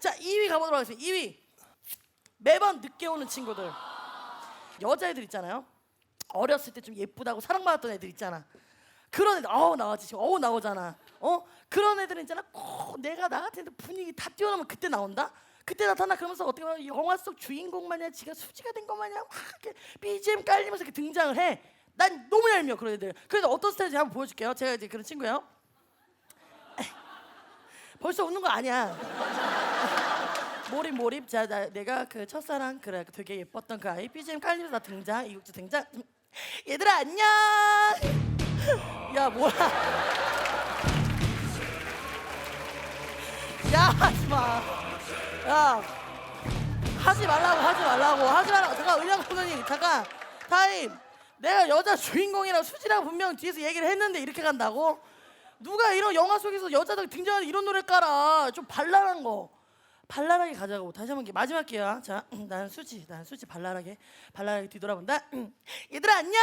자 2위 가보도록 하겠습니다. 2위 매번 늦게 오는 친구들 여자애들 있잖아요. 어렸을 때 좀 예쁘다고 사랑받았던 애들 있잖아. 그런 애들 어우 나왔지 지금 어우 나오잖아. 어 그런 애들은 있잖아. 꼭 내가 나 같은 애들 분위기 다 뛰어넘으면 그때 나온다. 그때 나타나 그러면서 어떻게 보면 영화 속 주인공 마냥 지가 수지가 된 것 마냥 막 이렇게 BGM 깔리면서 이렇게 등장을 해. 난 너무 얄미워 그런 애들. 그래서 어떤 스타일인지 한번 보여줄게요. 제가 이제 그런 친구예요. 벌써 웃는 거 아니야. 몰입 몰입. 자 나, 내가 그 첫사랑 그래 되게 예뻤던 그 아이. BGM 깔리면서 나 등장 이국주 등장. 음, 얘들아 안녕! 야 뭐야. 야 하지마. 야 하지 말라고 하지 말라고. 하지 말라고. 잠깐 의량 감독님 잠깐. 타임. 내가 여자 주인공이랑 수지랑 분명 뒤에서 얘기를 했는데 이렇게 간다고? 누가 이런 영화 속에서 여자들 등장하는 이런 노래 깔아? 좀 발랄한 거 발랄하게 가자고 다시 한번 마지막 기회야. 자 나는 수지 나는 수지 발랄하게 발랄하게 뒤돌아본다. 얘들아 안녕